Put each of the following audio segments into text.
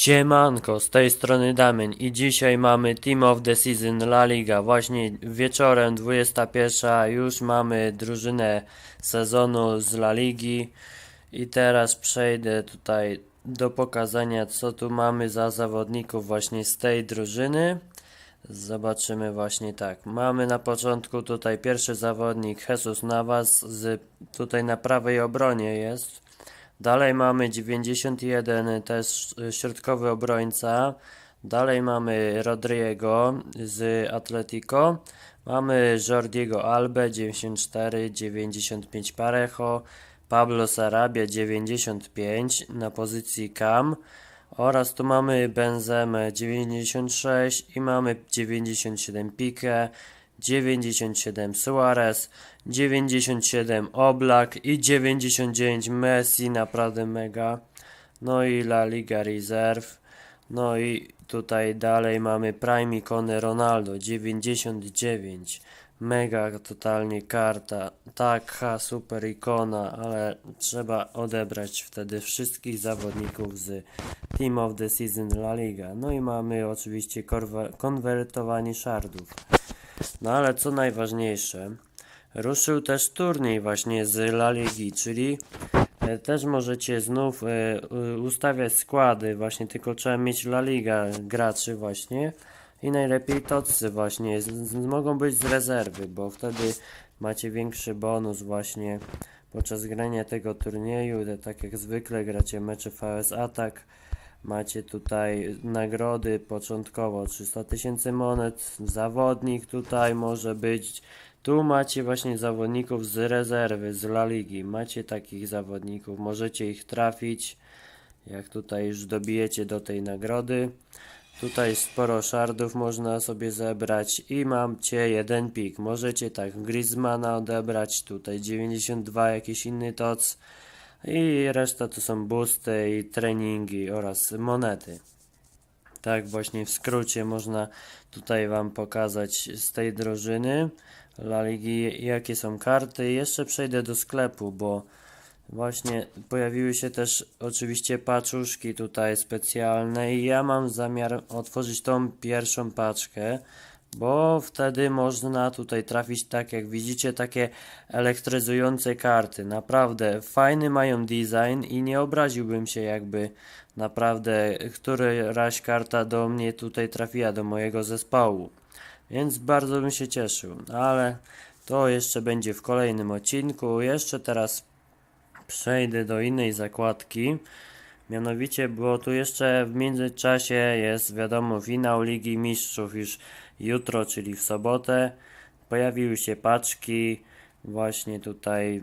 Siemanko, z tej strony Damian i dzisiaj mamy Team of the Season La Liga. Właśnie wieczorem 21 już mamy drużynę sezonu z La Ligi i teraz przejdę tutaj do pokazania co tu mamy za zawodników właśnie z tej drużyny. Zobaczymy właśnie tak. Mamy na początku tutaj pierwszy zawodnik Jesus Navas z tutaj na prawej obronie jest. Dalej mamy 91, też y, środkowy obrońca. Dalej mamy Rodrigo z Atletico. Mamy Jordiego Albe 94, 95 Parejo. Pablo Sarabia 95 na pozycji Cam. Oraz tu mamy Benzemę 96 i mamy 97 Pique, 97 Suarez, 97 Oblak i 99 Messi, naprawdę mega. No i La Liga Reserve. No i tutaj dalej mamy Prime ikony Ronaldo 99. Mega totalnie karta. Taka super ikona, ale trzeba odebrać wtedy wszystkich zawodników z Team of the Season La Liga. No i mamy oczywiście konwertowanie shardów. No ale co najważniejsze, ruszył też turniej właśnie z La Ligi, czyli e, też możecie znów e, ustawiać składy, właśnie tylko trzeba mieć La Liga graczy właśnie i najlepiej tocy właśnie, mogą być z rezerwy, bo wtedy macie większy bonus właśnie podczas grania tego turnieju, tak jak zwykle gracie mecze VS Attack, Macie tutaj nagrody początkowo 300 tysięcy monet, zawodnik tutaj może być. Tu macie właśnie zawodników z rezerwy, z La Ligi. Macie takich zawodników, możecie ich trafić. Jak tutaj już dobijecie do tej nagrody. Tutaj sporo shardów można sobie zebrać i mamcie jeden pik. Możecie tak Griezmana odebrać, tutaj 92 jakiś inny toc. I reszta to są boosty i treningi oraz monety. Tak właśnie w skrócie można tutaj Wam pokazać z tej drużyny La Ligi jakie są karty. Jeszcze przejdę do sklepu, bo właśnie pojawiły się też oczywiście paczuszki tutaj specjalne i ja mam zamiar otworzyć tą pierwszą paczkę bo wtedy można tutaj trafić, tak jak widzicie, takie elektryzujące karty. Naprawdę fajny mają design i nie obraziłbym się, jakby naprawdę któraś karta do mnie tutaj trafiła, do mojego zespołu. Więc bardzo bym się cieszył, ale to jeszcze będzie w kolejnym odcinku. Jeszcze teraz przejdę do innej zakładki. Mianowicie, bo tu jeszcze w międzyczasie jest wiadomo finał Ligi Mistrzów już jutro, czyli w sobotę. Pojawiły się paczki. Właśnie tutaj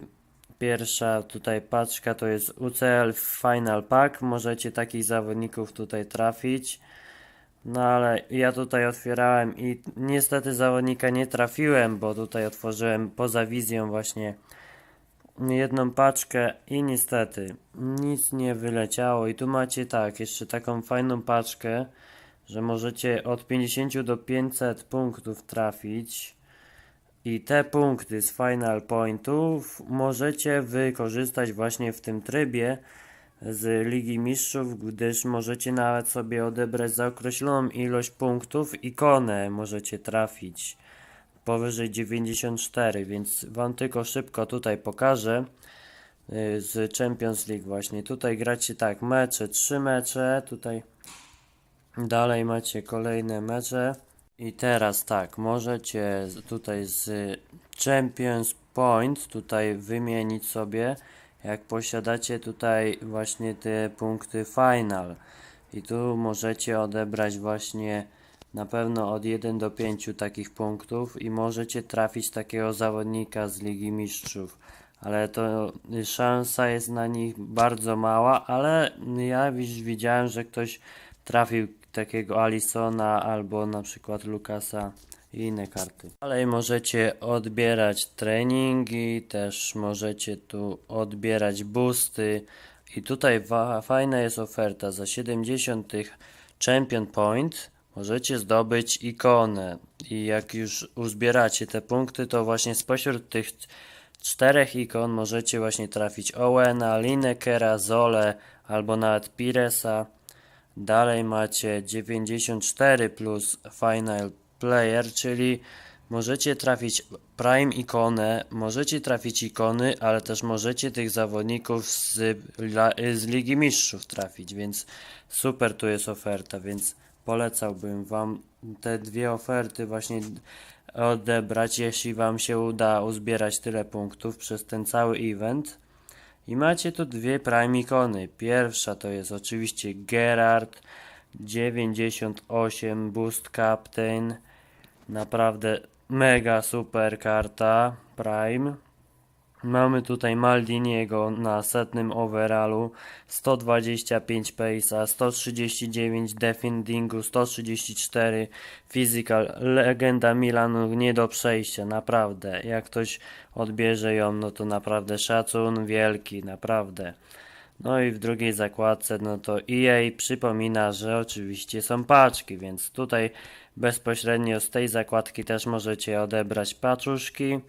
pierwsza tutaj paczka to jest UCL Final Pack. Możecie takich zawodników tutaj trafić. No ale ja tutaj otwierałem i niestety zawodnika nie trafiłem, bo tutaj otworzyłem poza wizją właśnie jedną paczkę i niestety nic nie wyleciało. I tu macie tak, jeszcze taką fajną paczkę, że możecie od 50 do 500 punktów trafić. I te punkty z Final Pointów możecie wykorzystać właśnie w tym trybie z Ligi Mistrzów, gdyż możecie nawet sobie odebrać za określoną ilość punktów ikonę możecie trafić powyżej 94, więc Wam tylko szybko tutaj pokażę y, z Champions League właśnie. Tutaj gracie tak, mecze, trzy mecze, tutaj dalej macie kolejne mecze i teraz tak, możecie tutaj z Champions Point tutaj wymienić sobie, jak posiadacie tutaj właśnie te punkty final i tu możecie odebrać właśnie na pewno od 1 do 5 takich punktów i możecie trafić takiego zawodnika z Ligi Mistrzów. Ale to szansa jest na nich bardzo mała, ale ja widziałem, że ktoś trafił takiego Alisona albo na przykład Lukasa i inne karty. Dalej możecie odbierać treningi, też możecie tu odbierać boosty i tutaj fajna jest oferta za 70 tych Champion Point możecie zdobyć ikonę i jak już uzbieracie te punkty, to właśnie spośród tych czterech ikon możecie właśnie trafić Owena, Linekera, Zole albo nawet Piresa. Dalej macie 94 plus Final Player, czyli możecie trafić Prime ikonę, możecie trafić ikony, ale też możecie tych zawodników z, z Ligi Mistrzów trafić, więc super tu jest oferta, więc polecałbym Wam te dwie oferty właśnie odebrać, jeśli Wam się uda uzbierać tyle punktów przez ten cały event. I macie tu dwie prime ikony. Pierwsza to jest oczywiście Gerard 98 Boost Captain. Naprawdę mega super karta Prime. Mamy tutaj Maldiniego na setnym overallu, 125 pace'a, 139 defendingu, 134 physical, legenda Milanu nie do przejścia, naprawdę. Jak ktoś odbierze ją, no to naprawdę szacun wielki, naprawdę. No i w drugiej zakładce, no to EA przypomina, że oczywiście są paczki, więc tutaj bezpośrednio z tej zakładki też możecie odebrać paczuszki.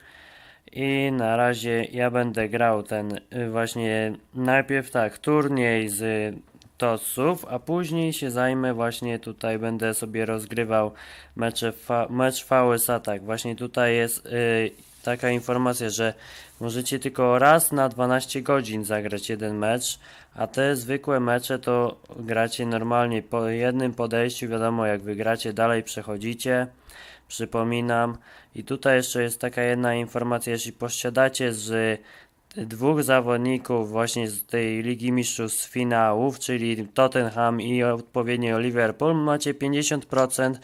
I na razie ja będę grał ten y, właśnie najpierw tak turniej z tossów, a później się zajmę właśnie tutaj będę sobie rozgrywał mecze mecz VS Attack. Właśnie tutaj jest y, taka informacja, że możecie tylko raz na 12 godzin zagrać jeden mecz, a te zwykłe mecze to gracie normalnie po jednym podejściu, wiadomo jak wygracie, dalej przechodzicie. Przypominam. I tutaj jeszcze jest taka jedna informacja, jeśli posiadacie z dwóch zawodników właśnie z tej Ligi Mistrzów z finałów, czyli Tottenham i odpowiednio Liverpool, macie 50%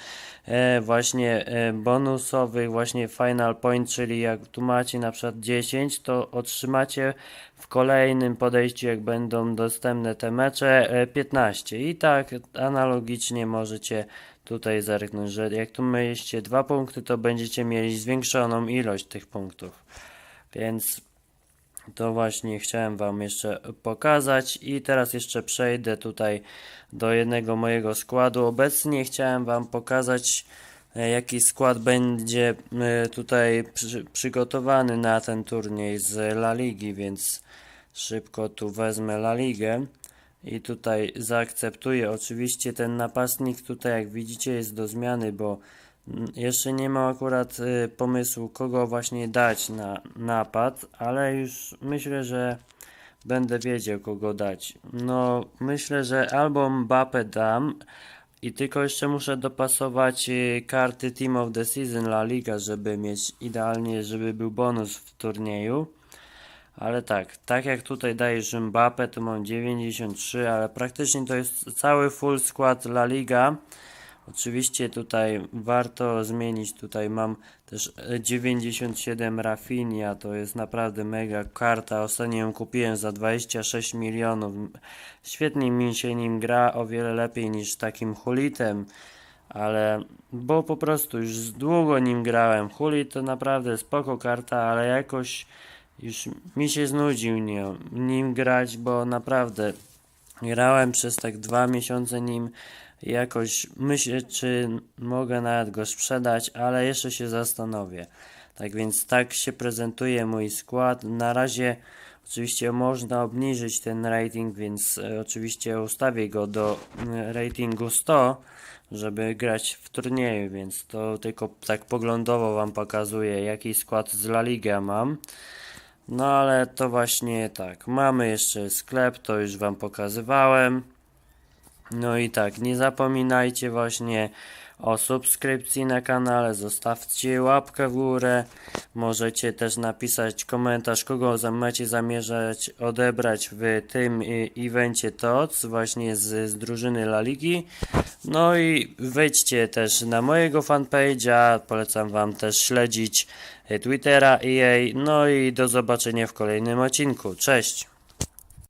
e, właśnie e, bonusowych właśnie final point, czyli jak tu macie na przykład 10, to otrzymacie w kolejnym podejściu, jak będą dostępne te mecze, e, 15. I tak analogicznie możecie tutaj zerknąć, że jak tu mieliście dwa punkty, to będziecie mieli zwiększoną ilość tych punktów. Więc to właśnie chciałem Wam jeszcze pokazać i teraz jeszcze przejdę tutaj do jednego mojego składu. Obecnie chciałem Wam pokazać e, jaki skład będzie e, tutaj przy, przygotowany na ten turniej z La Ligi, więc szybko tu wezmę La Ligę i tutaj zaakceptuję. Oczywiście ten napastnik tutaj jak widzicie jest do zmiany, bo jeszcze nie ma akurat y, pomysłu kogo właśnie dać na napad, ale już myślę, że będę wiedział kogo dać. No myślę, że albo Mbappé dam i tylko jeszcze muszę dopasować y, karty Team of the Season La Liga, żeby mieć idealnie, żeby był bonus w turnieju. Ale tak, tak jak tutaj dajesz Mbappé, to mam 93, ale praktycznie to jest cały full skład La Liga. Oczywiście tutaj warto zmienić, tutaj mam też e, 97 Rafinha, to jest naprawdę mega karta, ostatnio ją kupiłem za 26 milionów. Świetnie mi się nim gra, o wiele lepiej niż takim Hulitem, ale bo po prostu już długo nim grałem. Hulit to naprawdę spoko karta, ale jakoś już mi się znudził nie, nim grać, bo naprawdę grałem przez tak dwa miesiące nim jakoś myślę, czy mogę nawet go sprzedać, ale jeszcze się zastanowię. Tak więc tak się prezentuje mój skład. Na razie oczywiście można obniżyć ten rating, więc e, oczywiście ustawię go do e, ratingu 100, żeby grać w turnieju, więc to tylko tak poglądowo Wam pokazuję, jaki skład z La Liga mam. No ale to właśnie tak. Mamy jeszcze sklep, to już Wam pokazywałem. No i tak, nie zapominajcie właśnie o subskrypcji na kanale, zostawcie łapkę w górę. Możecie też napisać komentarz, kogo macie zamierzać odebrać w tym y, evencie TOC, właśnie z, z drużyny La Ligi. No i wejdźcie też na mojego fanpage'a, polecam Wam też śledzić Twittera EA. No i do zobaczenia w kolejnym odcinku. Cześć!